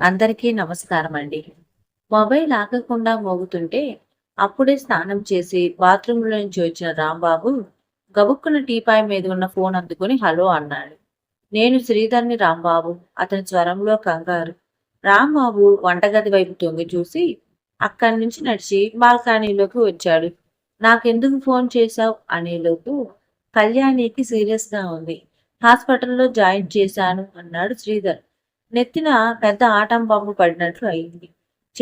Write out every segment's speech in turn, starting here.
అందరికీ నమస్కారం అండి మొబైల్ ఆగకుండా మోగుతుంటే అప్పుడే స్నానం చేసి బాత్రూంలో నుంచి వచ్చిన రాంబాబు గబుక్కున టీపాయ్ మీద ఉన్న ఫోన్ అందుకుని హలో అన్నాడు. నేను శ్రీధర్ని రాంబాబు అతని స్వరంలో కంగారు. రాంబాబు వంటగది వైపు తొంగి చూసి అక్కడి నుంచి నడిచి బాల్కనీలోకి వచ్చాడు. నాకెందుకు ఫోన్ చేశావు? అనేలోపు కళ్యాణికి సీరియస్గా ఉంది. హాస్పిటల్లో జాయిన్ చేశాను అన్నాడు శ్రీధర్. నెత్తిన పెద్ద ఆటం బాంబు పడినట్లు అయింది.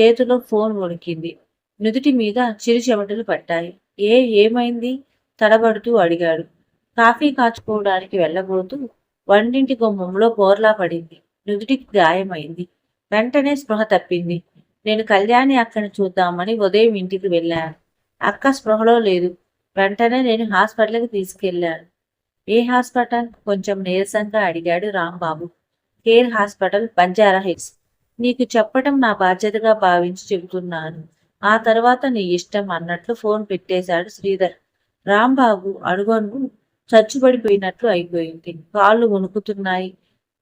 చేతిలో ఫోన్ ఉడికింది నుదుటి మీద చిరు చెమటలు పట్టాయి. ఏ ఏమైంది? తడబడుతూ అడిగాడు. కాఫీ కాచుకోవడానికి వెళ్ళబోతూ వంటింటి గుమ్మంలో బోర్లా పడింది. నుదుటికి గాయమైంది. వెంటనే స్పృహ తప్పింది. నేను కళ్యాణి అక్కని చూద్దామని ఉదయం ఇంటికి వెళ్ళాను. అక్క స్పృహలో లేదు. వెంటనే నేను హాస్పిటల్కి తీసుకెళ్ళాను. ఏ హాస్పిటల్? కొంచెం నీరసంగా అడిగాడు Rambabu. Care hospital Banjara Hills. నీకు చెప్పటం నా బాధ్యతగా భావించి చెబుతున్నాను. ఆ తర్వాత నీ ఇష్టం అన్నట్లు ఫోన్ పెట్టేశాడు శ్రీధర్. రాంబాబు అడుగను చచ్చుబడిపోయినట్లు అయిపోయింది. కాళ్ళు వణుకుతున్నాయి.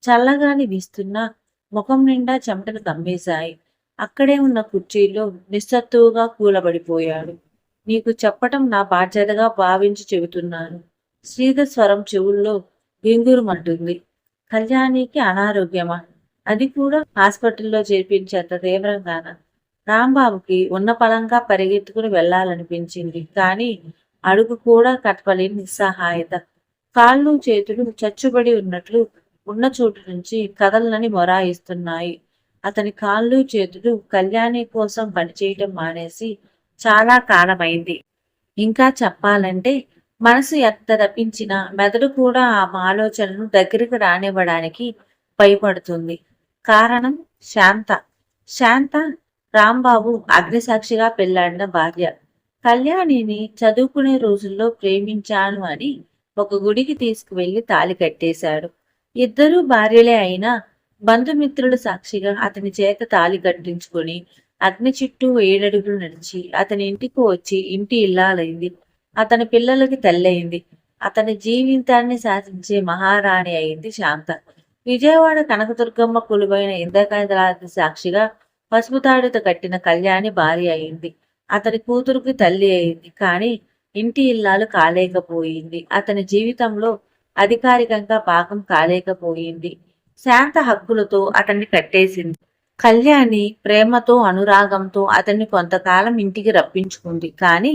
చల్లగాని వీస్తున్నా ముఖం నిండా చెమటలు కమ్మేశాయి. అక్కడే ఉన్న కుర్చీలో నిస్సత్తువుగా కూలబడిపోయాడు. నీకు చెప్పటం నా బాధ్యతగా భావించి చెబుతున్నాను. శ్రీధర్ స్వరం చెవుల్లో గింగురుమంటుంది. కళ్యాణికి అనారోగ్యమా? అది కూడా హాస్పిటల్లో చేర్పించేంత తీవ్రంగాన? రాంబాబుకి ఉన్న పలంగా పరిగెత్తుకుని వెళ్ళాలనిపించింది కానీ అడుగు కూడా కట్టలేని నిస్సహాయత. కాళ్ళు చేతులు చచ్చుబడి ఉన్నట్లు ఉన్న చోటు నుంచి కదలనని మొరాయిస్తున్నాయి. అతని కాళ్ళు చేతులు కళ్యాణి కోసం పనిచేయటం మానేసి చాలా కాలమైంది. ఇంకా చెప్పాలంటే మనసు ఎంత తప్పించినా మెదడు కూడా ఆ ఆలోచనను దగ్గరికి రానివ్వడానికి భయపడుతుంది. కారణం శాంత. శాంత రాంబాబు అగ్నిసాక్షిగా పెళ్ళాడిన భార్య. కళ్యాణిని చదువుకునే రోజుల్లో ప్రేమించాను అని ఒక గుడికి తీసుకువెళ్ళి తాలి కట్టేశాడు. ఇద్దరూ భార్యలే అయినా బంధుమిత్రుల సాక్షిగా అతని చేత తాలి కట్టించుకొని అగ్ని చుట్టూ ఏడడుగులు నడిచి అతని ఇంటికి వచ్చి ఇంటి ఇల్లాలైంది. అతని పిల్లలకి తల్లయింది. అతని జీవితాన్ని శాసించే మహారాణి అయింది శాంత. విజయవాడ కనకదుర్గమ్మ కొలువైన ఇంద్రకాంతలాది సాక్షిగా పసుపు తాడుతో కట్టిన కళ్యాణి భార్య అయింది. అతని కూతురుకి తల్లి అయింది. కానీ ఇంటి ఇల్లాలు కాలేకపోయింది. అతని జీవితంలో అధికారికంగా భాగం కాలేకపోయింది. శాంత హక్కులతో అతన్ని కట్టేసింది. కళ్యాణి ప్రేమతో అనురాగంతో అతన్ని కొంతకాలం ఇంటికి రప్పించుకుంది. కానీ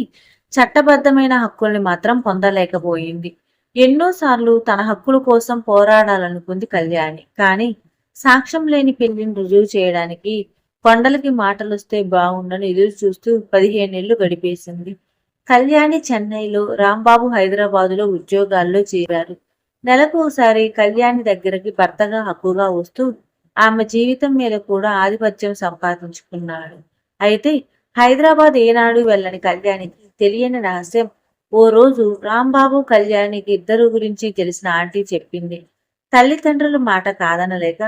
చట్టబద్ధమైన హక్కుల్ని మాత్రం పొందలేకపోయింది. ఎన్నోసార్లు తన హక్కుల కోసం పోరాడాలనుకుంది కళ్యాణి. కానీ సాక్ష్యం లేని పెళ్ళిని రుజువు చేయడానికి కొండలకి మాటలొస్తే బాగుండని ఎదురు చూస్తూ పదిహేనేళ్ళు గడిపేసింది. కళ్యాణి చెన్నైలో రాంబాబు హైదరాబాదులో ఉద్యోగాల్లో చేరారు. నెలకు ఒకసారి కళ్యాణి దగ్గరికి భర్తగా హక్కుగా వస్తూ ఆమె జీవితం మీద కూడా ఆధిపత్యం సంపాదించుకున్నాడు. అయితే హైదరాబాద్ ఏనాడు వెళ్ళని కళ్యాణికి తెలియని రహస్యం. ఓ రోజు రాంబాబు కళ్యాణికి ఇద్దరు గురించి తెలిసిన ఆంటీ చెప్పింది. తల్లిదండ్రుల మాట కాదనలేక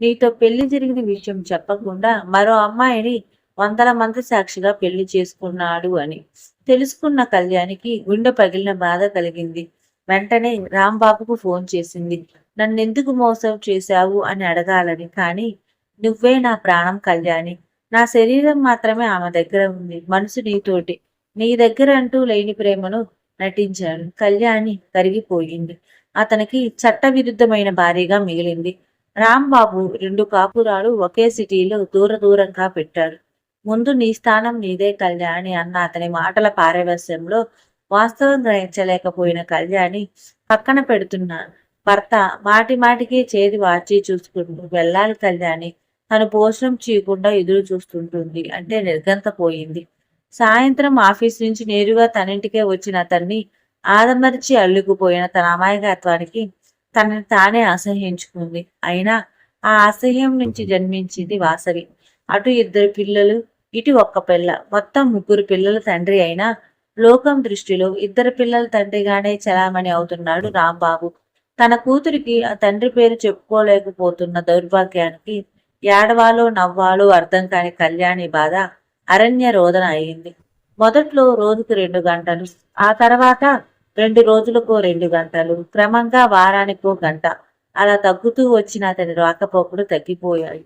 నీతో పెళ్ళి జరిగిన విషయం చెప్పకుండా మరో అమ్మాయిని వందల మంది సాక్షిగా పెళ్ళి చేసుకున్నాడు అని. తెలుసుకున్న కళ్యాణికి గుండె పగిలిన బాధ కలిగింది. వెంటనే రాంబాబుకు ఫోన్ చేసింది. నన్నెందుకు మోసం చేశావు? అని అడగాలని. కానీ నువ్వే నా ప్రాణం కళ్యాణి. నా శరీరం మాత్రమే ఆమె దగ్గర ఉంది. మనసు నీతోటి. నీ దగ్గర అంటూ లేని ప్రేమను నటించాడు. కళ్యాణి కరిగిపోయింది. అతనికి చట్టవిరుద్ధమైన భార్యగా మిగిలింది. రాంబాబు రెండు కాపురాలు ఒకే సిటీలో దూర దూరంగా పెట్టాడు. ముందు నీ స్థానం నీదే కళ్యాణి అన్న అతని మాటల పారవస్యంలో వాస్తవం గ్రహించలేకపోయిన కళ్యాణి పక్కన పెడుతున్న భర్త మాటి మాటికి చేతి వాచి చూసుకుంటూ వెళ్ళాలి కళ్యాణి. తను భోజనం చేయకుండా ఎదురు చూస్తుంటుంది. అంటే నిర్గంతపోయింది సాయంత్రం ఆఫీస్ నుంచి నేరుగా తనింటికే వచ్చిన అతన్ని ఆదమరిచి అల్లుకుపోయిన తన అమాయకత్వానికి తనని తానే అసహ్యించుకుంది. అయినా ఆ అసహ్యం నుంచి జన్మించింది వాసవి. అటు ఇద్దరు పిల్లలు ఇటు ఒక్క పిల్ల. మొత్తం ముగ్గురు పిల్లల తండ్రి అయినా లోకం దృష్టిలో ఇద్దరు పిల్లల తండ్రిగానే చలామణి అవుతున్నాడు రాంబాబు. తన కూతురికి ఆ తండ్రి పేరు చెప్పుకోలేకపోతున్న దౌర్భాగ్యానికి ఏడవాలో నవ్వాలో అర్థం కాని కళ్యాణి బాధ అరణ్య రోదన అయింది. మొదట్లో రోజుకు రెండు గంటలు ఆ తర్వాత రెండు రోజులకు రెండు గంటలు క్రమంగా వారానికో గంట అలా తగ్గుతూ వచ్చిన అతని రాకపోకలు తగ్గిపోయాయి.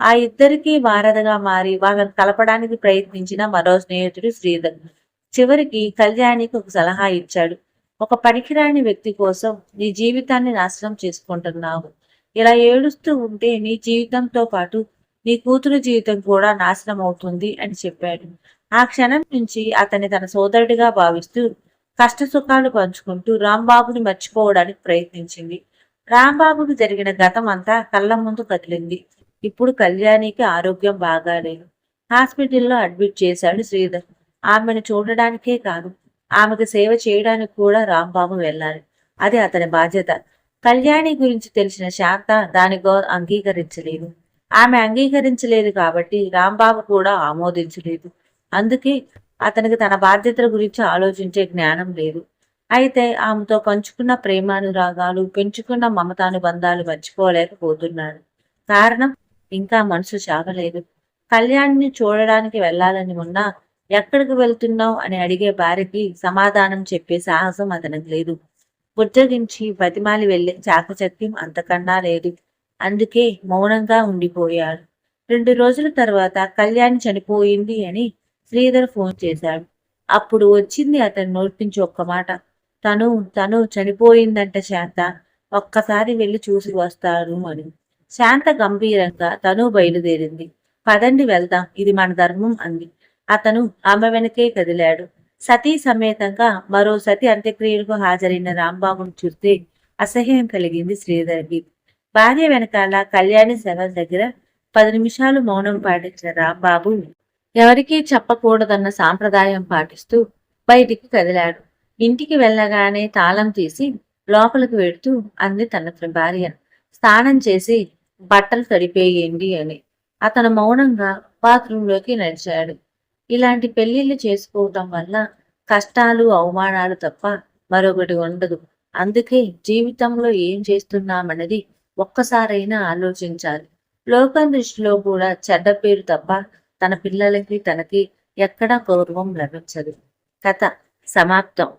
ఆ ఇద్దరికీ వారధగా మారి వాళ్ళని కలపడానికి ప్రయత్నించిన మరో స్నేహితుడు శ్రీధర్. చివరికి కళ్యాణికి ఒక సలహా ఇచ్చాడు. ఒక పనికిరాని వ్యక్తి కోసం నీ జీవితాన్ని నాశనం చేసుకుంటున్నావు. ఇలా ఏడుస్తూ ఉంటే నీ జీవితంతో పాటు నీ కూతురు జీవితం కూడా నాశనం అవుతుంది అని చెప్పాడు. ఆ క్షణం నుంచి అతన్ని తన సోదరుడిగా భావిస్తూ కష్ట సుఖాలు పంచుకుంటూ రాంబాబుని మర్చిపోవడానికి ప్రయత్నించింది. రాంబాబుకు జరిగిన గతం అంతా కళ్ళ ముందు కదిలింది. ఇప్పుడు కళ్యాణికి ఆరోగ్యం బాగాలేదు. హాస్పిటల్లో అడ్మిట్ చేశాడు శ్రీధర్. ఆమెను చూడడానికే కాదు ఆమెకు సేవ చేయడానికి కూడా రాంబాబు వెళ్ళాలి. అది అతని బాధ్యత. కళ్యాణి గురించి తెలిసిన శాంత దానికో అంగీకరించలేదు. ఆమె అంగీకరించలేదు కాబట్టి రాంబాబు కూడా ఆమోదించలేదు. అందుకే అతనికి తన బాధ్యతల గురించి ఆలోచించే జ్ఞానం లేదు. అయితే ఆమెతో పంచుకున్న ప్రేమానురాగాలు పెంచుకున్న మమతానుబంధాలు మర్చిపోలేకపోతున్నాడు. కారణం ఇంకా మనసు చావలేదు. కళ్యాణ్ని చూడడానికి వెళ్ళాలని ఉన్నా ఎక్కడికి వెళ్తున్నావు అని అడిగే భార్యకి సమాధానం చెప్పే సాహసం అతనికి లేదు. బుజ్జగించి బతిమాలి వెళ్ళే చాకచక్యం అంతకన్నా లేదు. అందుకే మౌనంగా ఉండిపోయాడు. రెండు రోజుల తర్వాత కళ్యాణి చనిపోయింది అని శ్రీధర్ ఫోన్ చేశాడు. అప్పుడు వచ్చింది అతని నోటి నుంచి ఒక్క మాట. తను తను చనిపోయిందంట శాంత. ఒక్కసారి వెళ్ళి చూసి వస్తాను అని. శాంత గంభీరంగా తను బయలుదేరింది. పదండి వెళ్దాం ఇది మన ధర్మం అంది. అతను ఆమె వెనకే కదిలాడు. సతీ సమేతంగా మరో సతి అంత్యక్రియలకు హాజరైన రాంబాబును చూస్తే అసహ్యం కలిగింది శ్రీధర్కి. భార్య వెనకాల కళ్యాణి శవం దగ్గర పది నిమిషాలు మౌనం పాటించిన రాంబాబు ఎవరికీ చెప్పకూడదన్న సాంప్రదాయం పాటిస్తూ బయటికి కదిలాడు. ఇంటికి వెళ్ళగానే తాళం తీసి లోపలికి వెడుతూ అంది తన భార్య స్నానం చేసి బట్టలు తడిపేయండి అని. అతను మౌనంగా బాత్రూంలోకి నడిచాడు. ఇలాంటి పెళ్ళిళ్ళు చేసుకోవటం వల్ల కష్టాలు అవమానాలు తప్ప మరొకటి ఉండదు. అందుకే జీవితంలో ఏం చేస్తున్నామన్నది ఒక్కసారైనా ఆలోచించాలి. లోకం దృష్టిలో కూడా చెడ్డ పేరు తప్ప తన పిల్లలకి తనకి ఎక్కడా గౌరవం లభించదు. కథ సమాప్తం.